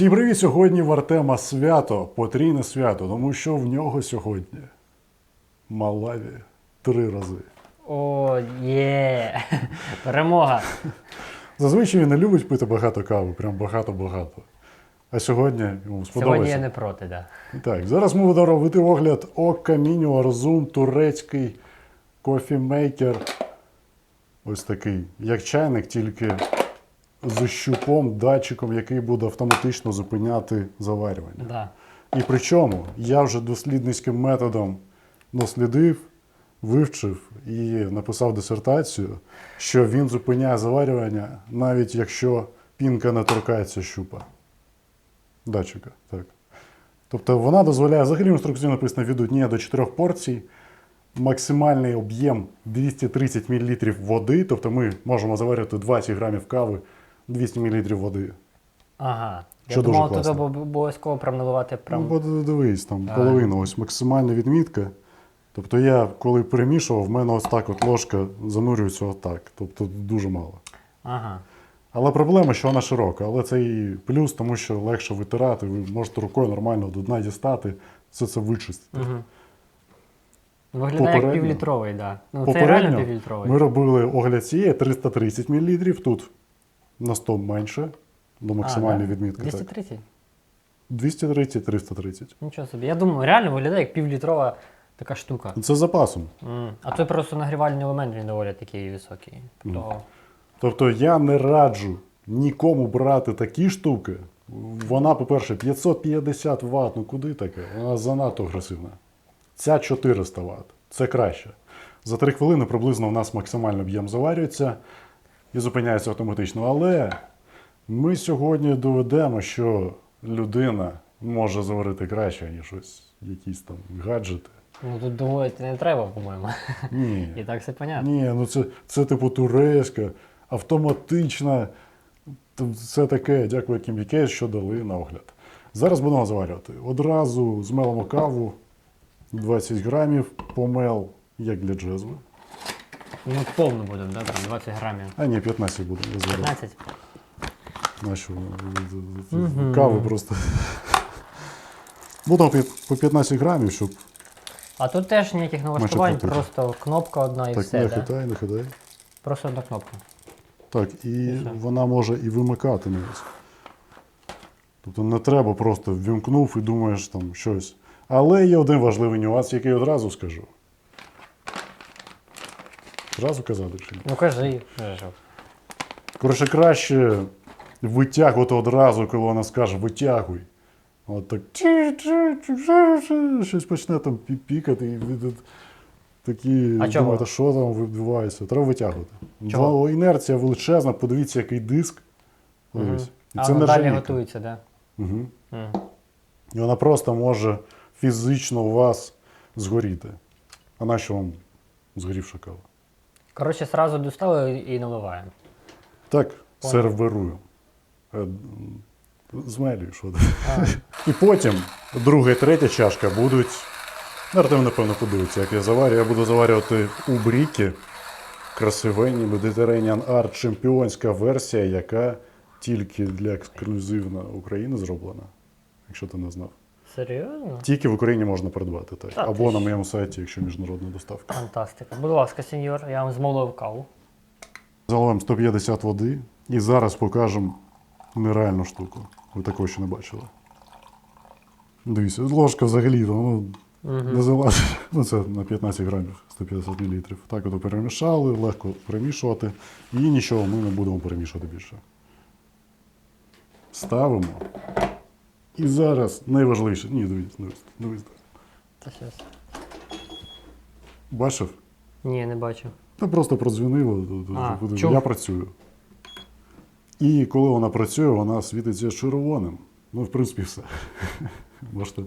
Всім привіт! Сьогодні в Артема свято, потрійне свято, тому що в нього сьогодні Малаві три рази. О, є! Перемога! Зазвичай він не любить пити багато кави, прям багато-багато. А сьогодні йому Сьогодні я не проти, да. Так, зараз ми будемо робити огляд Окка Мініо Розум турецький кофімейкер. Ось такий, як чайник, тільки з щупом, датчиком, який буде автоматично зупиняти заварювання. да. І причому я вже дослідницьким методом дослідив, вивчив і написав дисертацію, що він зупиняє заварювання, навіть якщо пінка не торкається щупа. Датчика, так. Тобто вона дозволяє, взагалі в інструкції написано 1 до 4 порцій, максимальний об'єм 230 мл води, тобто ми можемо заварювати 20 грамів кави, 200 мл води. Ага. Я дуже думав, тут класно. об- обов'язково прям наливати Ну, прям. бо дивись, там А. половина, ось максимальна відмітка. Тобто я, коли перемішував, в мене ось так от ложка занурюється отак. Тобто дуже мало. Ага. Але проблема, що вона широка. Але це і плюс, тому що легше витирати, ви можете рукою нормально до дна дістати, все це вичистити. Угу. Виглядає як Попередньо- півлітровий, так. Да. Ну, це реально Попередньо півлітровий. ми робили огляд цієї 330 мл, тут на 100 менше, до максимальної А, да? відмітки. Так. 230? 230-330. Нічого собі. Я думаю, реально виглядає як півлітрова така штука. Це з запасом. М. А той просто нагрівальний елемент він доволі такий високий. То... Тобто я не раджу нікому брати такі штуки. Вона, по-перше, 550 Вт, ну куди таке? Вона занадто агресивна. Ця 400 Вт. Це краще. За 3 хвилини приблизно у нас максимальний об'єм заварюється і зупиняється автоматично. Але ми сьогодні доведемо, що людина може заварити краще, ніж ось якісь там гаджети. Ну тут доводити не треба, по-моєму. Ні. І так все понятно. Ні, ну це, це типу турецька, автоматична. Це таке, дякую Кімбіке, що дали на огляд. Зараз будемо заварювати. Одразу змелимо каву 20 грамів, помел, як для джезви. Ну повно будемо, да, там 20 грамів. А ні, 15 буде. Я згадав. 15? Нащо? Кави просто. Будемо пі- по 15 грамів, щоб А тут теж ніяких налаштувань, крутити. просто кнопка одна і так все, не да? хитай, не хитай. Просто одна кнопка. Так, і все. вона може і вимикати навіть. Тобто не треба просто ввімкнув і думаєш там щось. Але є один важливий нюанс, який одразу скажу. Зразу казати чи ні? Ну кажи. Коротше, краще витягувати одразу, коли вона скаже витягуй. От так щось почне там пі- пікати і тут такі А чого? думаєте, що там відбувається. Треба витягувати. Чого? Бо інерція величезна, подивіться, який диск. Ось. І А це не далі готується, да? Угу. Мгм. І вона просто може фізично у вас згоріти. А нащо вам згорівша кава? Коротше, сразу достали і наливаємо. Так, серверую. Е, Змелюю, що. А, І потім друга і третя чашка будуть. Артем, напевно, подивиться, як я заварю. Я буду заварювати у бріки красивенні Mediterranean Art чемпіонська версія, яка тільки для ексклюзивно України зроблена. Якщо ти не знав. Серйозно? Тільки в Україні можна придбати так. Та ти Або на моєму сайті, якщо міжнародна доставка. Фантастика. Будь ласка, сеньор, я вам змолов каву. Заливаємо 150 води і зараз покажемо нереальну штуку. Ви такого ще не бачили. Дивіться, ложка взагалі ну, не залазить. Ну, це на 15 грамів 150 мл. Так от перемішали, легко перемішувати. І нічого ми не будемо перемішувати більше. Ставимо. І зараз найважливіше. Ні, дивіться, дивіться, дивіться. Та щас. Бачив? Ні, не бачу. Та просто А, чув. Я працюю. І коли вона працює, вона світиться червоним. Ну, в принципі, все. Можете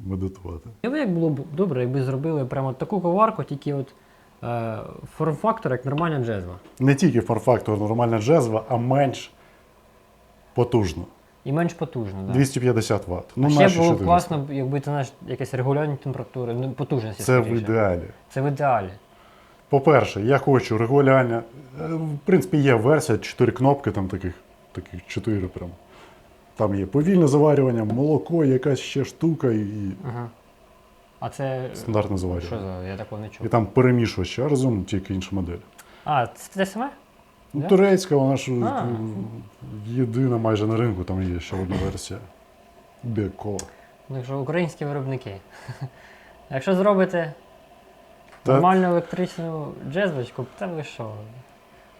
медитувати. Я би як було б добре, якби зробили прямо таку коварку, тільки от е, форм-фактор, як нормальна джезва. Не тільки форм-фактор нормальна джезва, а менш потужно. І менш потужно. Да. 250 Вт. Ну, а ще наші було б 400. класно, якби ти знаєш якесь регулювання температури, ну, потужності. Це в скоріше. ідеалі. Це в ідеалі. По-перше, я хочу регулювання. Е, В принципі, є версія 4 кнопки, там таких, таких 4 прям. Там є повільне заварювання, молоко, якась ще штука і, і Ага. А це. стандартне Що заварювання. за? Я такого не І чув. там перемішувач разом, тільки інша модель. А, це те саме? Ну, Да? турецька, вона ж А. єдина майже на ринку, там є ще одна версія. Беко. Ну, Якщо українські виробники. Якщо зробите Та- нормальну електричну джезвочку, то ви що?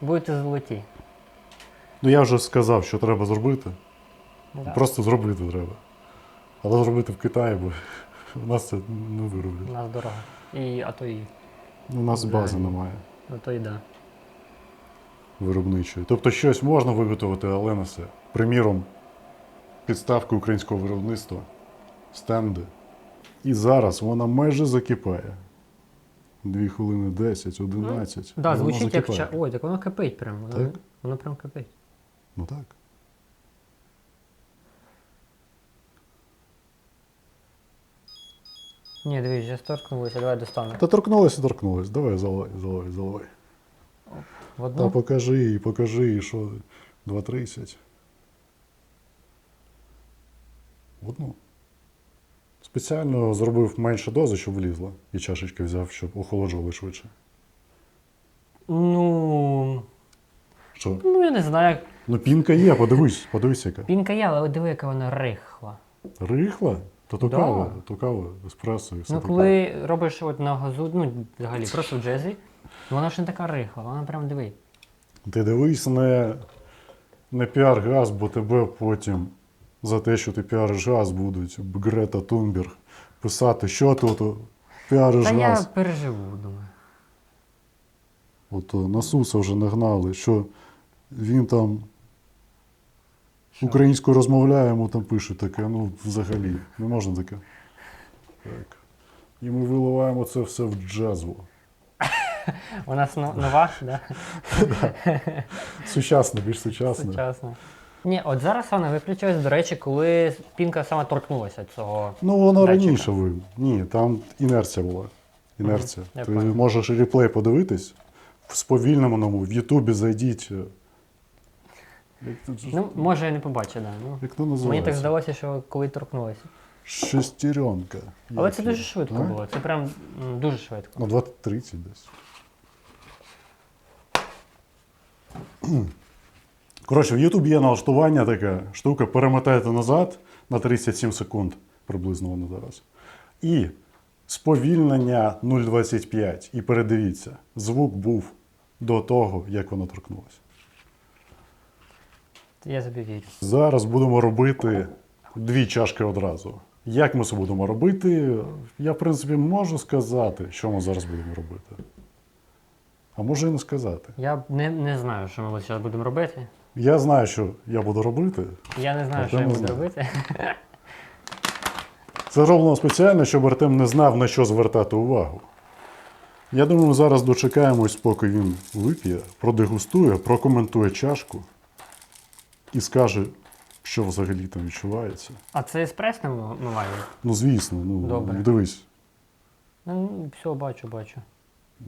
Будете золоті. Ну я вже сказав, що треба зробити. Да. Просто зробити треба. Але зробити в Китаї, бо у нас це не вироблять. У нас дорого. І, а то і. У нас бази немає А то і да. Виробничої. Тобто щось можна виготовити, але не все. Приміром, підставки українського виробництва, стенди. І зараз вона майже закипає. Дві хвилини 10, 11. Да, Воно звучить як ча. Ой, так воно кипить прямо. Так? воно прям кипить. Ну так. Ні, дивись, вже сторкнулося, давай достану. Та торкнулося, торкнулося. Давай, заливай, заливай, заливай. В Та одну. покажи, і покажи, і що 2.30. В одну. Спеціально зробив менше дози, щоб влізла. І чашечки взяв, щоб охолоджували швидше. Ну. Що? Ну я не знаю. як- Ну пінка є, подивись, подивись яка. Пінка є, але диви, яка вона рихла. Рихла? То то Да. кава, то кава, еспресо і все Ну, таке. коли робиш от на газу, ну взагалі просто в джезі, вона ж не така рихла, вона прям диви. Ти дивись не, не піар газ, бо тебе потім за те, що ти піариш газ, будуть Грета Тунберг писати, що ото піариш Та я газ. переживу, думаю. Ото Насуса вже нагнали, що він там Що? українською розмовляє, йому там пишуть таке, ну взагалі, не можна таке. Так. І ми виливаємо це все в джезву. У нас нова, да? Сучасно, більш сучасно. Сучасна. Ні, от зараз вона виключилась, до речі, коли пінка саме торкнулася цього. Ну, воно Датчика. раніше ви. Ні, там інерція була. Інерція. Ти понял. можеш реплей подивитись в сповільненому, в Ютубі зайдіть. Як, Ну, може, я не побачив, да. Ну, як то мені так здалося, що коли торкнулася. Шестеренка. Але це дуже швидко було. Це прям м, дуже швидко. Ну, 20-30 десь. Коротше, в YouTube є налаштування така штука, перемотайте назад на 37 секунд, приблизно воно зараз. І сповільнення 0,25. І передивіться, звук був до того, як воно торкнулося. Я собі вірю. Зараз будемо робити дві чашки одразу. Як ми це будемо робити? Я, в принципі, можу сказати, що ми зараз будемо робити. А може і не сказати. Я не, не знаю, що ми зараз будемо робити. Я знаю, що я буду робити. Я не знаю, Артем що я не буду знає. робити. Це зроблено спеціально, щоб Артем не знав, на що звертати увагу. Я думаю, ми зараз дочекаємось, поки він вип'є, продегустує, прокоментує чашку і скаже, що взагалі там відчувається. А це еспрес не? Ну, звісно, ну Добре. дивись. Ну, все, бачу, бачу.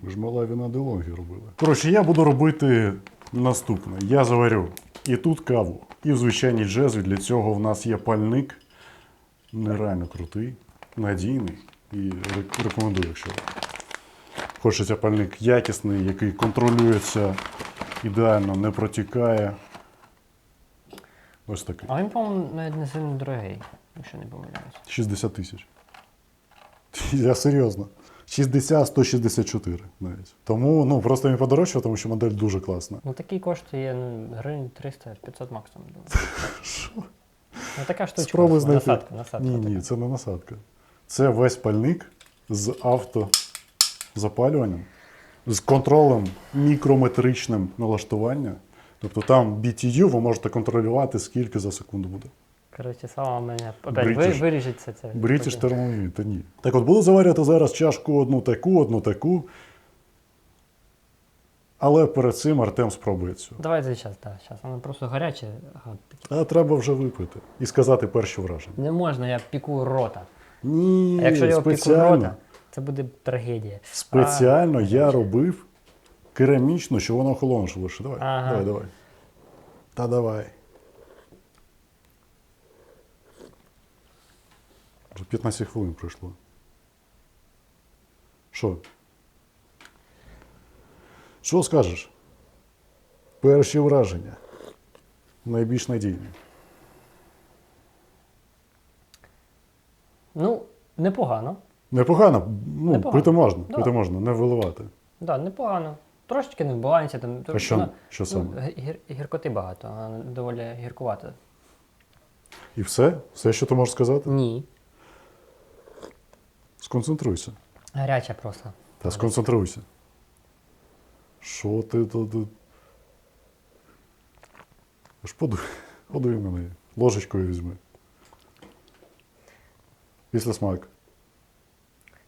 Ми ж мала вина делонги робили. Коротше, я буду робити наступне. Я заварю і тут каву, і в звичайній джезві. Для цього в нас є пальник. Нереально крутий, надійний. І рекомендую, якщо хочеться пальник якісний, який контролюється ідеально, не протікає. Ось такий. А він, по-моєму, навіть не сильно дорогий, якщо не помиляюсь. 60 тисяч. Я серйозно. 60-164 навіть. Тому ну, просто він подорожчав, тому що модель дуже класна. Ну такий коштує ну, гривень 300-500 максимум. Що? Ну така штучка. Спробуй знайти. Насадка, насадка. Ні, ні, така. це не насадка. Це весь пальник з автозапалюванням, з контролем мікрометричним налаштування. Тобто там BTU ви можете контролювати, скільки за секунду буде. Коротше, сама мене опять ви, це. потім. термомів, та ні. Так от буду заварювати зараз чашку одну таку, одну таку. Але перед цим Артем спробує цю. Давай за час, так, зараз. Воно просто гаряче. Ага, таке. А треба вже випити і сказати перші враження. Не можна, я піку рота. Ні, А якщо його піку спеціально. рота, це буде трагедія. Спеціально я робив керамічну, що воно охолоне швидше. Давай, Ага. давай, давай. Та давай. 15 хвилин пройшло. Що? Що скажеш? Перші враження. Найбільш надійні. Ну, непогано. Непогано. Ну, Непогано. пити можна, Да. пити можна, не виливати. Да, непогано. Трошечки не в балансі. Там, А що, вона- що ну, саме? гі- гір, гіркоти багато, вона доволі гіркувата. І все? Все, що ти можеш сказати? Ні. Сконцентруйся. Гаряча просто. Та сконцентруйся. Що ти тут? Аж подуй, подуй мене. Ложечкою візьми. Після смак.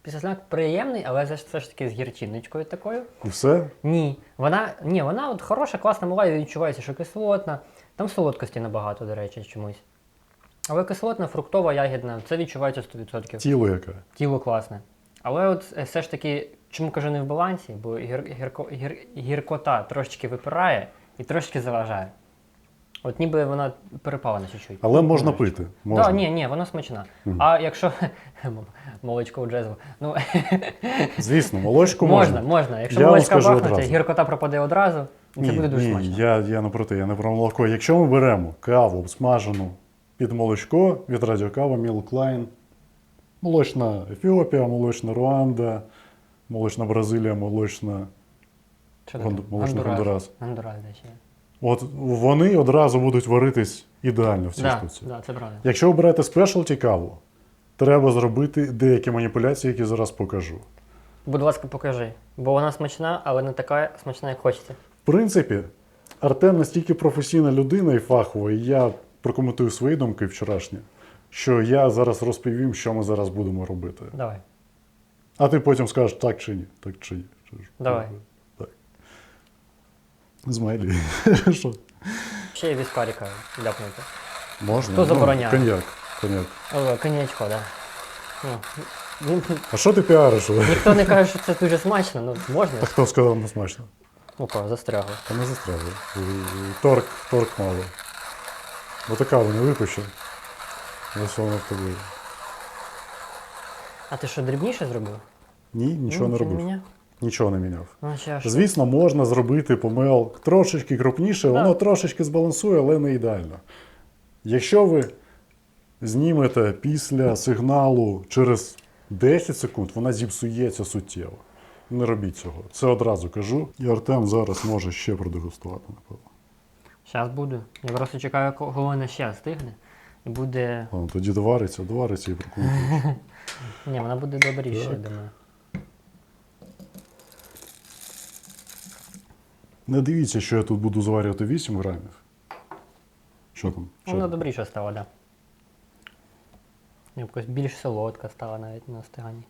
Після смак приємний, але все ж таки з гірчиночкою такою. І все? Ні, вона, ні, вона от хороша, класна мала, і відчувається, що кислотна. Там солодкості набагато, до речі, чомусь. Але кислотна, фруктова, ягідна, це відчувається 100%. Тіло яке. Тіло класне. Але от е, все ж таки, чому кажу не в балансі, бо гір, гірко, гір, гіркота трошечки випирає і трошечки заважає. От ніби вона перепалена чуть-чуть. Але можна пити. Так, Можна. да, ні, ні, вона смачна. А якщо молочко у джезву, ну Звісно, молочку можна, можна. можна. Якщо Я молочка одразу. гіркота пропаде одразу, і це Ні, буде дуже ні, смачно. я, я не проти, я не про молоко. Якщо ми беремо каву обсмажену під молочко від радіокава Line, молочна Ефіопія, молочна Руанда, молочна Бразилія, молочна Гонду- таке? Гондурас. Гондурас, ще. От вони одразу будуть варитись ідеально в цій Да, штуці. да, це правда. Якщо ви берете спешалті каву, треба зробити деякі маніпуляції, які зараз покажу. Будь ласка, покажи. Бо вона смачна, але не така смачна, як хочеться. В принципі, Артем настільки професійна людина і фахова, і я прокоментую свої думки вчорашні, що я зараз розповім, що ми зараз будемо робити. Давай. А ти потім скажеш так чи ні. Так чи ні. Давай. Так. Змайлі. Що? Ще й віскаріка ляпнути. Можна? Хто Ну, забороняє? Коньяк. Коньяк. О, коньячко, так. Да. Ну, він- А що ти піариш? ніхто не каже, що це дуже смачно, ну можна. А хто сказав не смачно? Ну ка, застрягло. Та не застрягли. Торк, торк мало. Бо така не випущу. Ось воно. А ти що, дрібніше зробив? Ні, нічого Ну, не робив. міняв? Нічого не міняв. Ну. Звісно, можна зробити помел трошечки крупніше, воно трошечки збалансує, але не ідеально. Якщо ви знімете після сигналу через 10 секунд, вона зіпсується суттєво. Не робіть цього. Це одразу кажу. І Артем зараз може ще продегустувати, напевно. Зараз буду. Я просто чекаю, коли вона ще стигне. І буде. Ладно, тоді довариться, довариться і прокоментуєш. Ні, вона буде добріше, я Так. думаю. Не дивіться, що я тут буду зварювати 8 грамів. Що там? Що Вона там? добріше стала, так. Да. Якось більш солодка стала навіть на стиганні.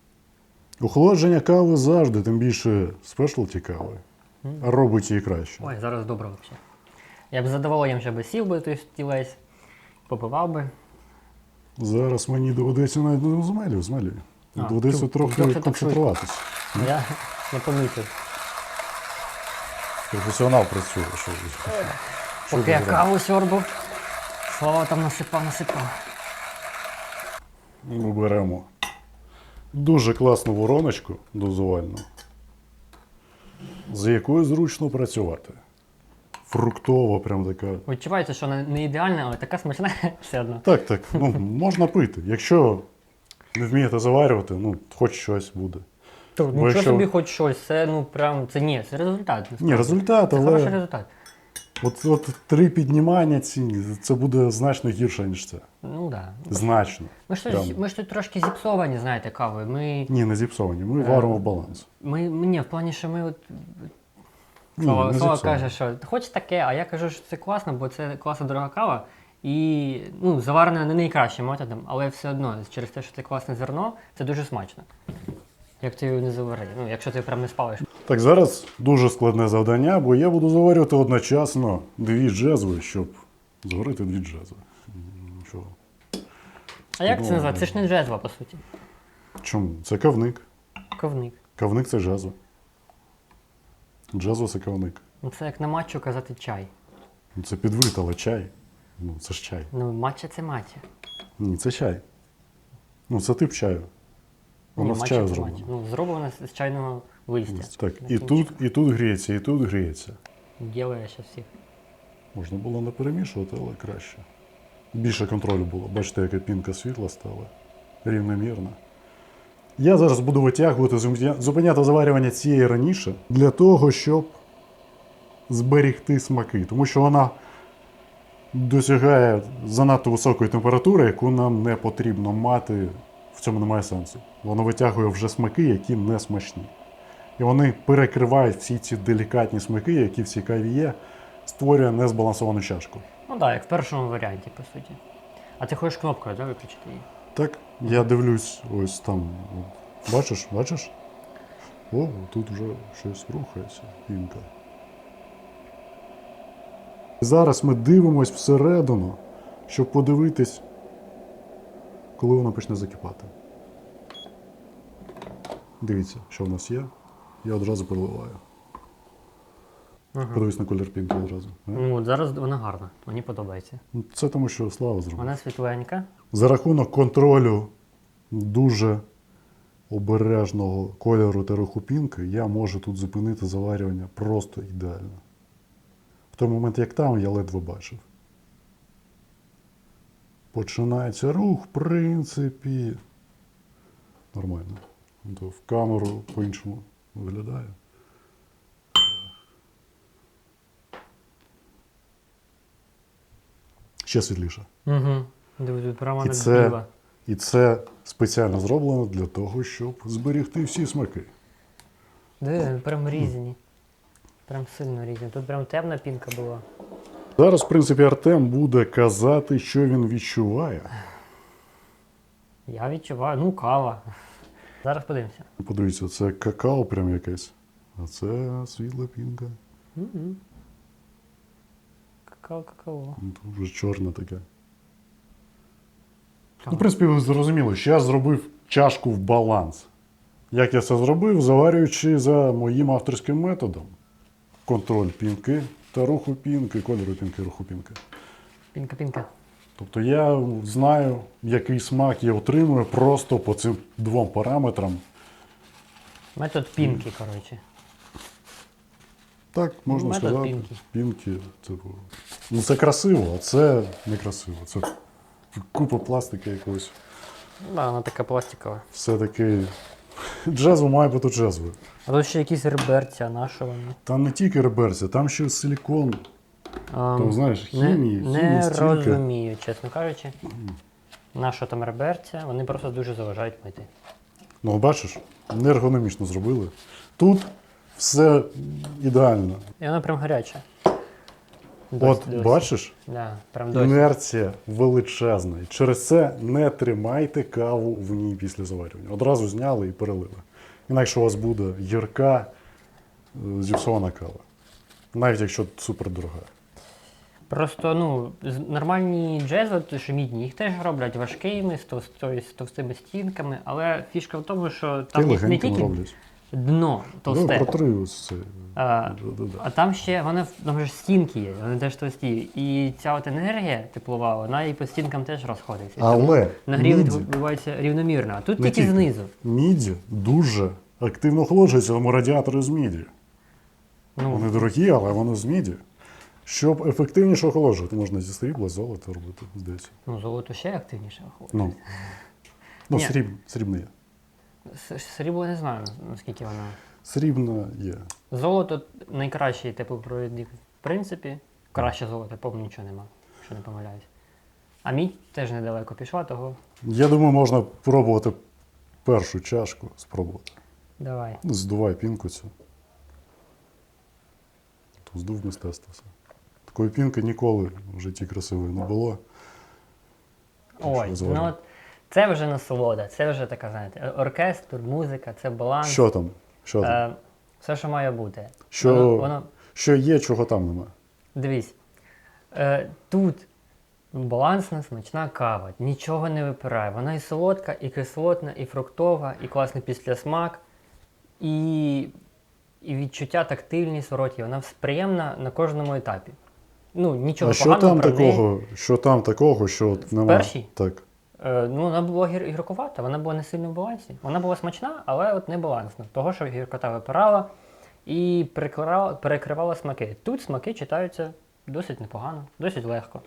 Охолодження кави завжди, тим більше спешлті кави, робить її краще. Ой, зараз добре взагалі. Я б з задоволенням ще би сів би той стілець, попивав би. Зараз мені доведеться навіть не змелю, змелю. А, Доведеться тю, трохи так концентруватися. Я не помітив. Професіонал працює. Що, що Поки я каву сьорбав, слава там насипав, насипав. Ми беремо дуже класну вороночку дозувальну, з якою зручно працювати. Фруктова, прям така. Відчувається, що вона не ідеальна, але така смачна все одно. Так, так, ну, можна пити. Якщо не вмієте заварювати, ну, хоч щось буде. Нічого Бо якщо- собі хоч щось, це ну прям це ні, це результат. насправді. Ні, результат, Це хороший але результат. от, от три піднімання ці, це буде значно гірше, ніж це. Ну так. Да. Значно. Ми ж, Прям. тут, ми ж тут трошки зіпсовані, знаєте, кавою. Ми, Ні, не зіпсовані. Ми Е, варимо в баланс. ми, ми ні, в плані, що ми от Слава, Слава каже, що хоч таке, а я кажу, що це класно, бо це класна дорога кава. І ну, заварена не найкращим методом, але все одно, через те, що це класне зерно, це дуже смачно. Як ти його не завари, ну, якщо ти прям не спалиш. Так, зараз дуже складне завдання, бо я буду заварювати одночасно дві джезви, щоб зварити дві джезви. Що? А як це називається? Це ж не джезва, по суті. Чому? Це кавник. Ковник. Кавник це джезва. Джезва це. Ну, це як на матчу казати чай. Ну, Це підвид, але чай. Ну, це ж чай. Ну, матча це матча. Ні, це чай. Ну, це тип чаю. Воно з матча чаю це зроблено. матча. Ну, зроблено з з чайного листя. Так, і тут, і тут гріється, і тут гріється. Ділає ще всіх. Можна було не перемішувати, але краще. Більше контролю було. Бачите, яка пінка світла стала. Рівномірна. Я зараз буду витягувати, зупиняти заварювання цієї раніше для того, щоб зберігти смаки. Тому що вона досягає занадто високої температури, яку нам не потрібно мати. В цьому немає сенсу. Воно витягує вже смаки, які не смачні. І вони перекривають всі ці делікатні смаки, які в цій каві є, створює незбалансовану чашку. Ну так, як в першому варіанті, по суті. А ти хочеш кнопкою, так, виключити її? Так, я дивлюсь, ось там. Бачиш, бачиш? О, тут вже щось рухається, пінка. Зараз ми дивимось всередину, щоб подивитись, коли воно почне закипати. Дивіться, що в нас є. Я одразу переливаю. Ага. Подивись на колір пінки одразу. Ну, от зараз вона гарна, мені подобається. Ну, Це тому, що слава зробила. Вона світленька. За рахунок контролю дуже обережного кольору та руху пінки, я можу тут зупинити заварювання просто ідеально. В той момент, як там, я ледве бачив. Починається рух, в принципі. Нормально. То в камеру по-іншому виглядає. Ще світліше. Угу. Прямо І це- І це спеціально зроблено для того, щоб зберегти всі смаки. Диви, прям різні. Прям сильно різні. Тут прям темна пінка була. Зараз, в принципі, Артем буде казати, що він відчуває. Я відчуваю, ну, кава. Зараз подивимося. Подивіться, це какао прям якесь. А це світла пінка. Угу. Какао, какао. Тут вже чорне таке. Ну, в принципі, ви зрозуміли, що я зробив чашку в баланс. Як я це зробив, заварюючи за моїм авторським методом. Контроль пінки та руху пінки, кольору пінки, руху пінки. Пінка, пінка. Тобто я знаю, який смак я отримую просто по цим двом параметрам. Метод пінки, коротше. Так, можна Метод сказати. пінки. Пінки, типу. Ну це красиво, а це не красиво. Це купа пластики якогось. Да, вона така пластикова. Все-таки джезво має бути джезвою. А тут ще якісь реберця, на що вони? Там не тільки реберця, там ще силікон. Там, Ем, знаєш, хімії, не хімії стільки. розумію, чесно кажучи. На що там реберця, вони просто дуже заважають мити. Ну, бачиш, неергономічно зробили. Тут все ідеально. І вона прям От Досі, бачиш, Да, прям досі. Інерція величезна. І через це не тримайте каву в ній після заварювання. Одразу зняли і перелили. Інакше у вас буде гірка, е, зіпсована кава. Навіть якщо супер дорога. Просто ну, нормальні що мідні, їх теж роблять важкими, з, товстими стінками, але фішка в тому, що там їх не тільки роблять. Дно Ну, товсте, протри ось це. а, Да-да-да. а там ще вони там ж стінки є, вони теж товсті. І ця от енергія теплова, вона і по стінкам теж розходиться. І тому Але Нагрів відбувається рівномірно, а тут Не тільки тільки. знизу. міді дуже активно охолоджується, тому радіатори з міді. Ну, Вони дорогі, але вони з міді. Щоб ефективніше охолоджувати, можна зі срібла, золота робити, здається. ну золото ще активніше виходить. Ну, ну Ні. сріб, срібне є. Срібло не знаю, наскільки воно. Срібна є. Золото найкращий теплопровідник, в принципі. Краще золото, по-моєму, нічого нема, якщо не помиляюсь. А мідь теж недалеко пішла, того Я думаю, можна пробувати першу чашку спробувати. давай. Здувай пінку цю. Здув мистецтво все. Такої пінки ніколи в житті красивої не було. Ой, ну от це вже насолода, це вже така, знаєте, оркестр, музика, це баланс. Що там? Що там? Е, все, що має бути. Що- Воно, воно, Що є, чого там нема. дивись, е, тут балансна, смачна кава, нічого не випирає. Вона і солодка, і кислотна, і фруктова, і класний післясмак, і, і відчуття тактильність в роті. Вона вс- приємна на кожному етапі. Ну, нічого а що поганого там про неї. такого, що там такого, що от нема? першій? Так. Е, ну, вона була гір- гіркувата, вона була не сильно в балансі. Вона була смачна, але от не балансна. Того, що гіркота випирала і перекривала, перекривала смаки. Тут смаки читаються досить непогано, досить легко.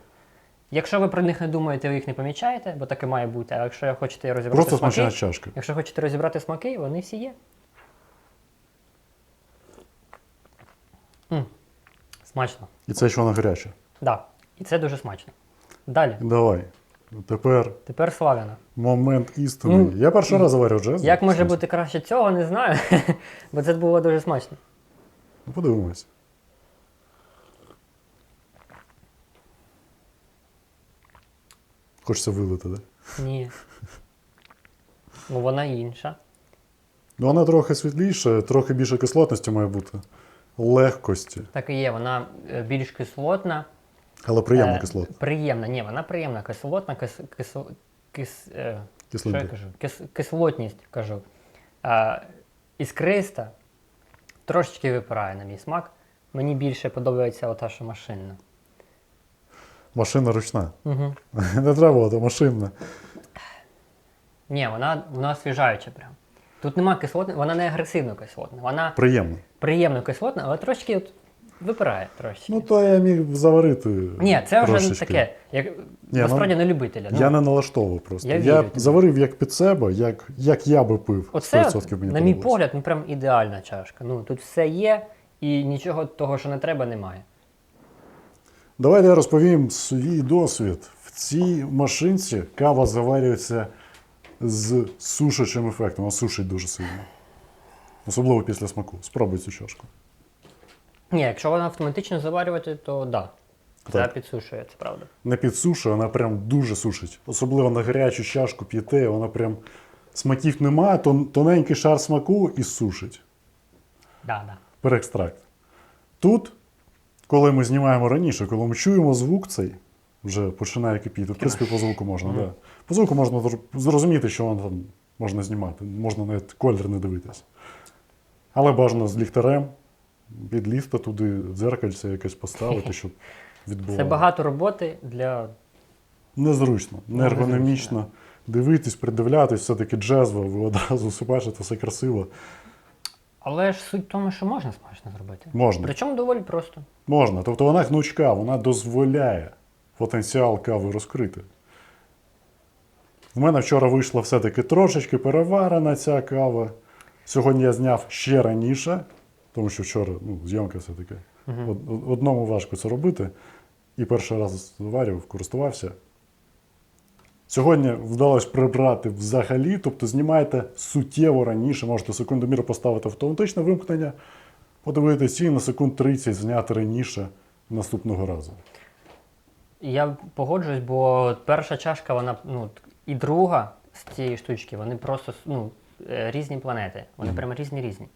Якщо ви про них не думаєте, ви їх не помічаєте, бо таке має бути. А якщо хочете розібрати Просто смаки, смачна чашка. якщо хочете розібрати смаки, вони всі є. м Смачно. І це ще вона гаряча. Да. І це дуже смачно. Далі. Давай. Тепер Тепер славяна. момент істини. Ну, Я перший раз заварив джез. Як може бути краще цього, не знаю. Бо це було дуже смачно. Ну, Подивимось. Хочеться вилити, так? Да? Ні. Ну вона інша. Ну, вона трохи світліша, трохи більше кислотності має бути. Легкості, Так і є, вона е, більш кислотна. Але приємна Е, кислотна. Приємна, ні, вона приємна, кислотна, кис, кис, кис, е, що я кажу? Кис, кислотність кажу. А, іскриста трошечки випирає на мій смак. Мені більше подобається ота, що машинна. Машина ручна. Угу. Не треба, то машинна. Ні, вона, вона освіжаюча прям. Тут нема кислотної, вона не агресивно кислотна. Вона приємно кислотна, але трошки от випирає трошки. Ну, то я міг заварити. Ні, це вже трошечки. таке. Як, ну, насправді не любителя. Ну, Я не налаштовував просто. Я Я, заварив як під себе, як, як я би пив. Оце, 100% мені на мій подобалось. погляд, ну прям ідеальна чашка. Ну, тут все є, і нічого того, що не треба, немає. Давайте я розповім свій досвід. В цій машинці кава заварюється з сушачим ефектом, а сушить дуже сильно. Особливо після смаку. Спробуй цю чашку. Ні, якщо вона автоматично заварювати, то да. Так. підсушує, це правда. Не підсушує, вона прям дуже сушить. Особливо на гарячу чашку п'єте, вона прям смаків немає, тон, тоненький шар смаку і сушить. Да, да. Переекстракт. Тут, коли ми знімаємо раніше, коли ми чуємо звук цей, вже починає кипіти. В принципі, по звуку можна, да. По звуку можна зр- зрозуміти, що воно там можна знімати. Можна навіть колір не дивитися. Але бажано з ліхтарем, підлізти туди, дзеркальце якесь поставити, щоб відбувалося. Це багато роботи для. Незручно, неергономічно. Дивитись, придивлятись, все-таки джезво, ви одразу все бачите, все красиво. Але ж суть в тому, що можна смачно зробити. Можна. Причому доволі просто. Можна. Тобто вона гнучка, вона дозволяє потенціал кави розкрити. В мене вчора вийшла все-таки трошечки переварена ця кава. Сьогодні я зняв ще раніше, тому що вчора ну, зйомка все-таки. Од- од- Одному важко це робити. І перший раз зварював, користувався. Сьогодні вдалося прибрати взагалі, тобто знімайте суттєво раніше, можете секундомір поставити автоматичне вимкнення, подивитися і на секунд 30 зняти раніше наступного разу. Я погоджуюсь, бо перша чашка, вона ну, і друга з цієї штучки, вони просто ну, е, різні планети. Вони прямо різні різні.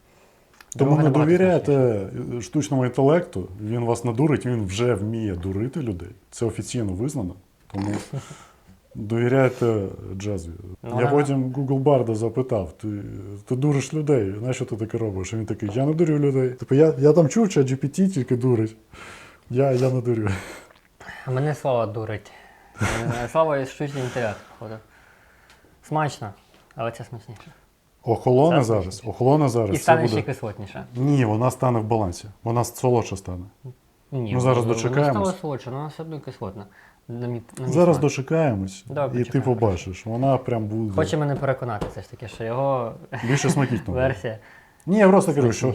Тому не довіряйте е, штучному інтелекту, він вас надурить, він вже вміє дурити людей. Це офіційно визнано. Тому довіряйте джезві. Ну, Я вона- потім Google Барда запитав: ти, ти дуриш людей, нащо ти таке робиш? І він такий, я не дурю людей. Типу, я, я там чув, що GPT тільки дурить. Я, я не дурю. Мене слава дурить. Мене Слава і штучний інтелект. Смачно, але це смачніше. Охолоне зараз, зараз, охолоне зараз. І стане буде. ще кислотніше. Ні, вона стане в балансі. Вона солодша стане. Ні, Ну, зараз дочекаємось. Вона стала солодша, але вона все одно кислотна. На мій, на мій Зараз смак. дочекаємось, Добре, і ти побачиш, вона прям буде Хоче мене переконати все ж таки, що його більше версія. Ні, я просто кажу, що.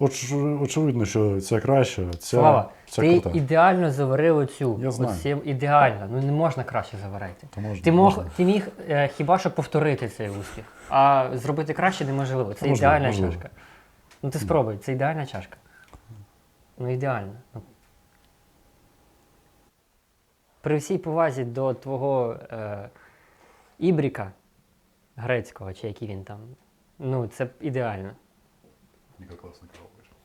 Оч- очевидно, що ця краща, ця, Слава, ця ти крута. ідеально заварив оцю. Я знаю. Оці, ідеально. Ну не можна краще заварити. Та можна, ти, мог, можна. ти міг е, хіба що повторити цей успіх, а зробити краще неможливо. Це Можливо, ідеальна можливо. чашка. Ну ти спробуй, це ідеальна чашка. Ну ідеально. Ну. При всій повазі до твого е, ібріка грецького, чи який він там. Ну, це ідеально. Яка класна кава вийшла.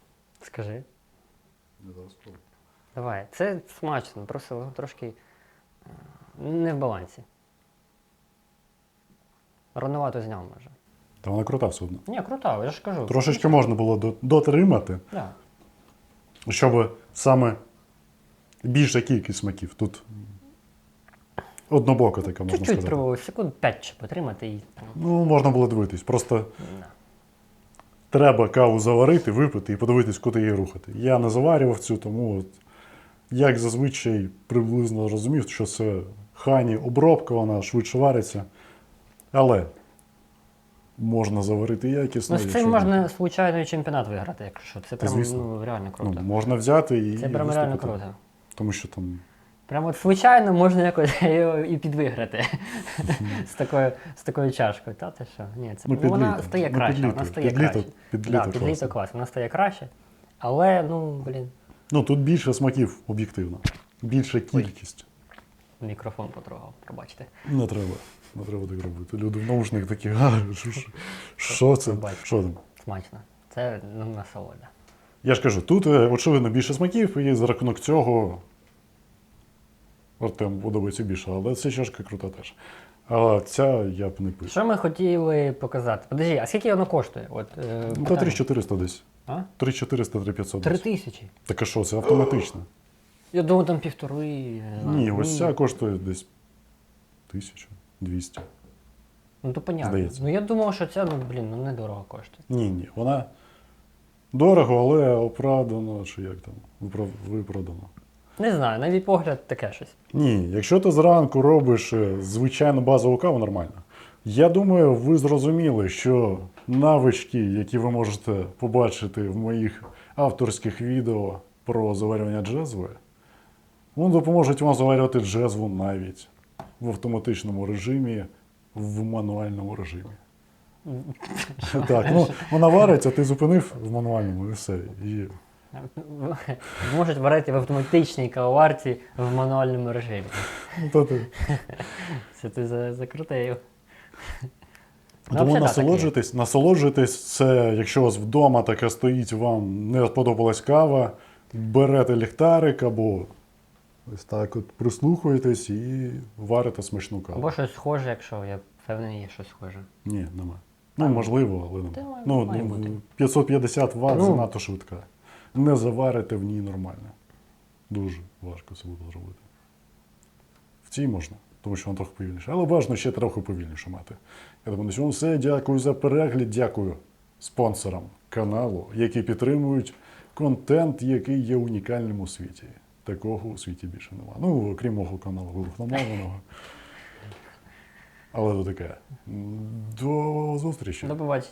Скажи. Я зараз спробую. Давай, це смачно, просто воно трошки е, не в балансі. Рановато зняв, може. Та вона крута все одно. Ні, круто, я ж кажу. Трошечки можна було дотримати, Да. щоб саме більша кількість смаків. Тут Однобока така, можна Чуть-чуть сказати. треба секунд 5 ще потримати і. Ну, можна було дивитись. Просто Да. Треба каву заварити, випити і подивитись, куди її рухати. Я не заварював цю, тому от, як зазвичай приблизно розумів, що це хані обробка, вона швидше вариться. Але можна заварити якісно. Ну, з цим можна случайний чемпіонат виграти, якщо. Це прям звісно. ну, реально ну, круто. можна взяти і. це прям реально виступити. круто. Тому що там Прямо от случайно можна якось і підвиграти з такою, з такою чашкою. Та ти що? Ні, це Ну, вона стає Ну, краще, вона стає краще. під Да, літо під класно. вона стає краще. Але, ну, блін, Ну, тут більше смаків об'єктивно. Більша кількість. мікрофон потрогав, пробачте. Не треба. Не треба так робити. Люди в наушниках такі, а, що, що, що це? Що там? Смачно. Це ну, насолода. Я ж кажу, тут, е, очевидно, більше смаків, і за рахунок цього Артем подобається більше, але ця чашка крута теж. А ця я б не пив. Що ми хотіли показати? Подожди, а скільки воно коштує? От, е, Ну, та питання. 3400 десь. А? 3400, 3500 Три десь. тисячі. Так а що, це автоматично? Я думаю, там півтори. я. Ні, ось ця коштує десь 1200. Ну то понятно. Здається. Ну я думав, що ця, ну блін, ну недорого коштує. Ні, ні, вона дорого, але оправдано, чи як там, випра- виправдано. Не знаю, на мій погляд, таке щось. Ні, якщо ти зранку робиш е, звичайну базову каву, нормально. Я думаю, ви зрозуміли, що навички, які ви можете побачити в моїх авторських відео про заварювання джезви, вони допоможуть вам заварювати джезву навіть в автоматичному режимі, в мануальному режимі. Так, ну вона вариться, ти зупинив в мануальному і все. І Можуть варити в автоматичній кавоварці в мануальному режимі. ну, то ти Це ти за- закрутив. Ну, Тому взагалі, да, є. насолоджуйтесь, насолоджуйтесь, це якщо у вас вдома таке стоїть, вам не сподобалась кава, берете ліхтарик або ось так от прислухуєтесь і варите смачну каву. Або щось схоже, якщо я впевнений, є щось схоже. Ні, нема. Ну, можливо, але нема. Ну, має ну, 550 Вт Ну. занадто швидка. Не заварите в ній нормально. Дуже важко це буде зробити. В цій можна, тому що вона трохи повільніше. Але бажано ще трохи повільніше мати. Я думаю, на цьому все. Дякую за перегляд. Дякую спонсорам каналу, які підтримують контент, який є унікальним у світі. Такого у світі більше немає. Ну, окрім мого каналу вибухномовленого. Але то таке. До зустрічі. До побачення.